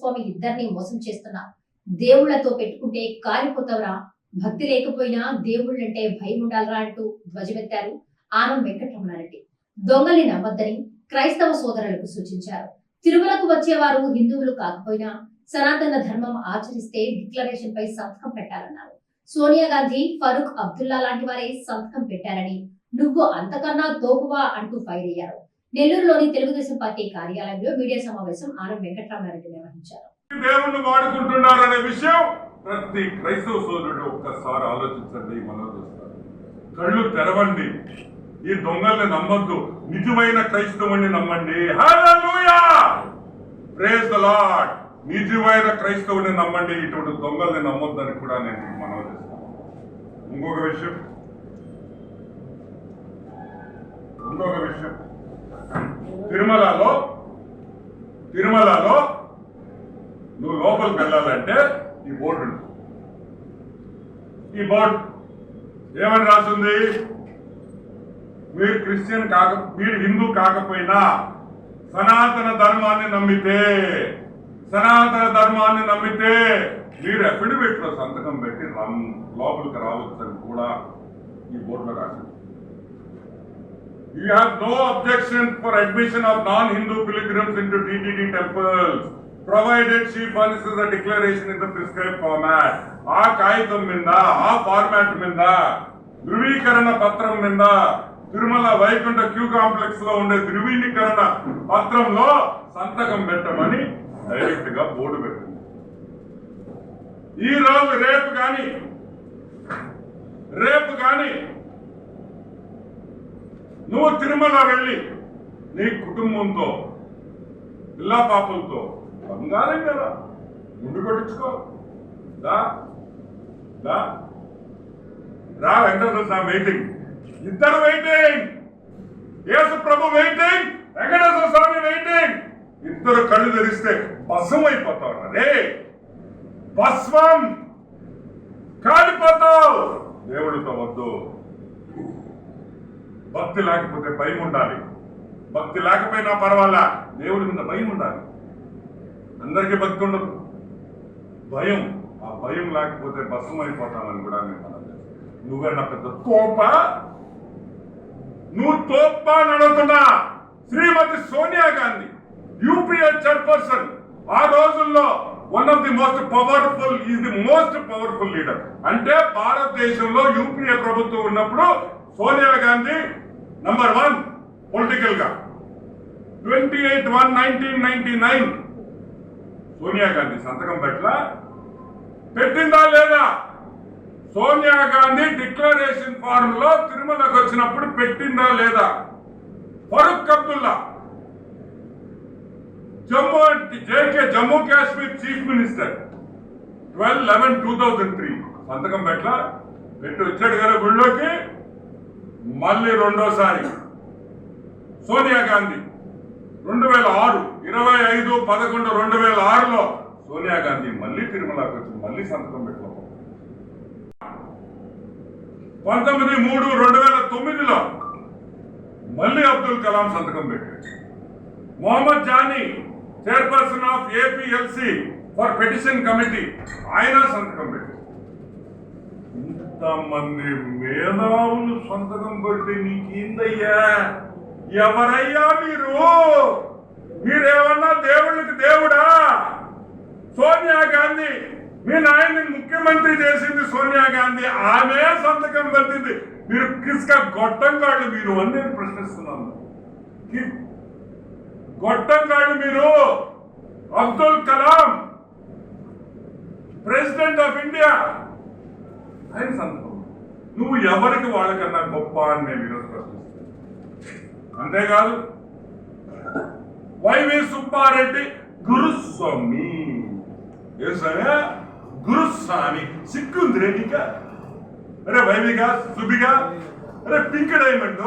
స్వామి ఇద్దరిని మోసం చేస్తున్నా. దేవుళ్ళతో పెట్టుకుంటే కాలిపోతావురా భక్తి లేకపోయినా దేవుళ్ళంటే భయం ఉండాలరా అంటూ ధ్వజమెత్తారు ఆనం వెంకటరమణారెడ్డి. దొంగల్ని నమ్మద్దని క్రైస్తవ సోదరులకు సూచించారు. తిరుమలకు వచ్చేవారు హిందువులు కాకపోయినా సనాతన ధర్మం ఆచరిస్తే డిక్లరేషన్ పై సంతకం పెట్టాలన్నారు. సోనియా గాంధీ ఫరూక్ అబ్దుల్లా లాంటి వారే సంతకం పెట్టారని నువ్వు అంతకన్నా తోపువా అంటూ ఫైర్ అయ్యారు. నెల్లూరులోని తెలుగుదేశం పార్టీ కార్యాలయంలో మీడియా సమావేశం ఆనం వెంకట్రామారెడ్డి నిర్వహించారు. దేవుణ్ణి వాడుకుంటున్నారనే విషయం ప్రతి క్రైస్తవ సోదరుడు ఒక్కసారి ఆలోచించండి మనం చూస్తారు. కళ్ళు తెరవండి. ఈ దొంగల్ని నమ్మొద్దు. నిజమైన క్రైస్తవుని నమ్మండి. ప్రేజ్ ద లార్డ్ నిజమైన క్రైస్తవుని నమ్మండి. ఇటువంటి దొంగల్ని నమ్మొద్దని కూడా నేను మనం చేస్తాను. ఇంకొక విషయం. ఇంకొక విషయం. తిరుమలలో తిరుమలలో నువ్వు లోపలికి వెళ్ళాలంటే ఈ బోర్డు ఈ బోర్డు ఏమని రాస్తుంది మీరు క్రిస్టియన్ కాక మీరు హిందూ కాకపోయినా సనాతన ధర్మాన్ని నమ్మితే సనాతన ధర్మాన్ని నమ్మితే మీరు అఫిడవిట్లో సంతకం పెట్టి లోపలికి లోపలికి అని కూడా ఈ బోర్డులో రాసింది. You have no objection for admission of non-Hindu pilgrims into TTD temples, provided she furnishes a declaration in the prescribed format. ఆ కాగితం మీద ఆ ఫార్మాట్ మీద ధృవీకరణ పత్రం మీద తిరుమల వైకుంఠ క్యూ కాంప్లెక్స్లో ఉండే ధృవీకరణ పత్రంలో సంతకం పెట్టమని డైరెక్ట్గా బోర్డు పెట్టింది ఈ రోజు రేపు కానీ రేపు కానీ నువ్వు తిరుమల వెళ్ళి నీ కుటుంబంతో పిల్లా పాపలతో బంగారం కదా. ముందు కొట్టించుకో. దా. దా. రా వెంకటేశ్వర స్వామి వెయిటింగ్. ఇద్దరు waiting. Yesu Prabhu waiting. Venkateswara Swamy waiting. ఇద్దరు కళ్ళు తెరిస్తే భస్మం అయిపోతావు రే. భస్మం. కాలిపోతావు. దేవుడితో వద్దు. భక్తి లేకపోతే భయం ఉండాలి. భక్తి లేకపోయినా పర్వాలా? దేవుడి మీద భయం ఉండాలి. అందరికీ భక్తి ఉండదు. భయం. ఆ భయం లేకపోతే భస్మం అయిపోతామని కూడా నేను మనం నువ్వేనా పెద్ద తోప. నువ్వు తోప నడుతున్నా శ్రీమతి సోనియా గాంధీ యూపీఏ చైర్పర్సన్ ఆ రోజుల్లో one of the most powerful is the most powerful leader అంటే భారతదేశంలో యూపీఏ ప్రభుత్వం ఉన్నప్పుడు సోనియా గాంధీ నంబర్ వన్ పొలిటికల్గా twenty eight one nineteen ninety nine. Sonia Gandhi సంతకం పట్ల పెట్టిందా లేదా? సోనియా గాంధీ డిక్లరేషన్ ఫార్మ్లో తిరుమలకు వచ్చినప్పుడు పెట్టిందా లేదా? Farooq Abdullah. Jammu JK Jammu Kashmir chief minister. Twelve eleven two thousand three. సంతకం పెట్ల పెట్టి వచ్చాడు కదా గుళ్ళోకి. మళ్ళీ రెండోసారి. సోనియా గాంధీ రెండు వేల ఆరు ఇరవై ఐదు పదకొండు రెండు వేల ఆరులో సోనియా గాంధీ మళ్ళీ తిరుమలకు వచ్చి మళ్ళీ సంతకం పెట్టాం పంతొమ్మిది మూడు రెండు వేల తొమ్మిదిలో మళ్ళీ అబ్దుల్ కలాం సంతకం పెట్టాడు Mohammed Jani chairperson of APLC for petition committee ఆయన సంతకం పెట్టాడు ఇంతమంది మేధావులు సంతకం పెట్టి నీకేందయ్యా? ఎవరయ్యా మీరు? మీరేమన్నా దేవుళ్ళకి దేవుడా? సోనియా గాంధీ మీ నాయన్ని ముఖ్యమంత్రి చేసింది సోనియా గాంధీ ఆమె సంతకం పెట్టింది మీరు కిస్క గొట్టం కాళ్ళు మీరు అని నేను ప్రశ్నిస్తున్నాను. గొట్టం కాళ్ళు మీరు? Abdul Kalam president of India. ఆయన సందర్భం నువ్వు ఎవరికి వాళ్ళకన్నా గొప్ప అని నేను ఈరోజు ప్రశ్నిస్తున్నాను అంతేకాదు వైవి సుబ్బారెడ్డి గురుస్వామి. ఏ స్వామి గురుస్వామి. సిగ్గుంది రెడ్డిక అరే వైవిగా సుబిగా అరే పింక్ డైమండ్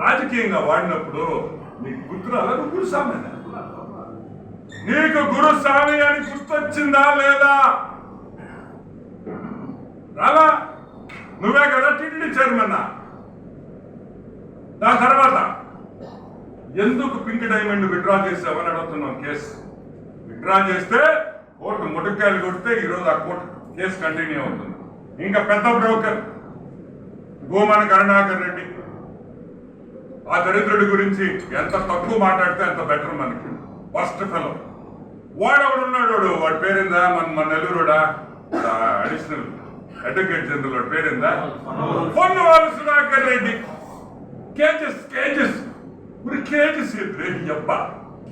రాజకీయంగా వాడినప్పుడు నీకు గుర్తురాలా నువ్వు గురుస్వామి నీకు గురుస్వామి అని గుర్తొచ్చిందా లేదా? రాలా నువ్వే కదా టీటీడీ చైర్మన్. దాని తర్వాత ఎందుకు పింక్ డైమండ్ విత్డ్రా చేసావని అడుగుతున్నాం కేసు? విత్డ్రా చేస్తే కోర్టు ముటుక్కాయలు కొడితే ఈరోజు ఆ కోర్టు కేసు కంటిన్యూ అవుతుంది. ఇంకా పెద్ద బ్రోకర్ భూమన కరుణాకర్ రెడ్డి. ఆ దరిద్రుడి గురించి ఎంత తక్కువ మాట్లాడితే అంత బెటర్ మనకి. ఫస్ట్ ఫెలో వాడు? ఎవడున్నాడు వాడు వాడి మన మన నెల్లూరుడా? అడిషనల్. అడ్వకేట్ జనరల్ పేరేందా? పేరిందా పొన్నవారు సుధాకర్ రెడ్డి కేజెస్ కేజెస్ కేజెస్ ఎదురే అబ్బా?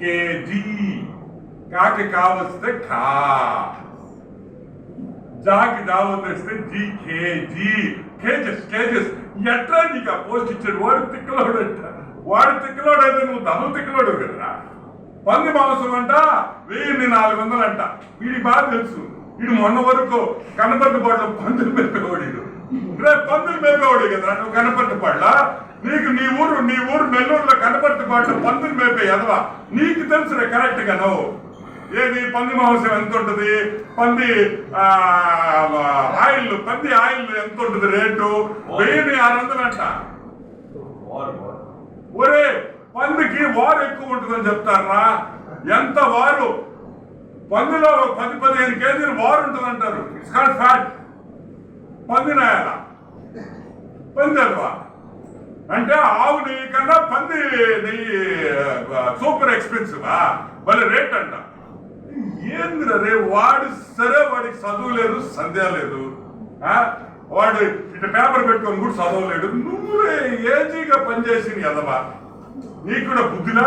కేజీ. కాకి కావస్తే కా. జాకి దావత్ వస్తే జీ కేజీ. Kgs kgs. ఎట్లా నీకు ఆ పోస్ట్ ఇచ్చాడు? వాడు తిక్కలోడు అంట వాడు తిక్కలోడు అయితే నువ్వు ధనం తిక్కలోడు కదరా. పంది మాంసం అంట వెయ్యి నాలుగు వందలు అంట. వీడి బాగా తెలుసు. వీడు మొన్న వరకు కనపర్తి పాటలో పందులు మేపేవాడు వీడు. రేపు పందులు మేపేవాడు కదా నువ్వు పాటల? నీకు నీ ఊరు నీ ఊరు నెల్లూరులో పాటలో పందులు మేపే ఎదవా నీకు తెలుసురే కరెక్ట్గా నువ్వు. ఏది? పంది మాంసం ఎంత ఉంటుంది? పంది ఆయిల్ పంది ఆయిల్ ఎంత ఉంటుంది రేటు? వెయ్యి ఆరు వందలు అంట. ఒరే పందికి వారు ఎక్కువ ఉంటుందని చెప్తారా? ఎంత వారు? పందిలో పది పదిహేను కేజీలు వారు ఉంటుంది అంటారు స్కాట్ ఫ్యాట్ పంది నాయాల. పంది అల్వా. అంటే ఆవు నెయ్యి కన్నా పంది నెయ్యి సూపర్ ఎక్స్పెన్సివా? భలే రేట్ అంట. ఏందిరా రే వాడు సరే వాడికి చదువు లేదు సంధ్య లేదు. ఆ? వాడు ఇటు పేపర్ పెట్టుకొని కూడా చదవలేడు నువ్వే ఏజీగా పనిచేసింది ఎదవా నీకు కూడా బుద్ధిలా?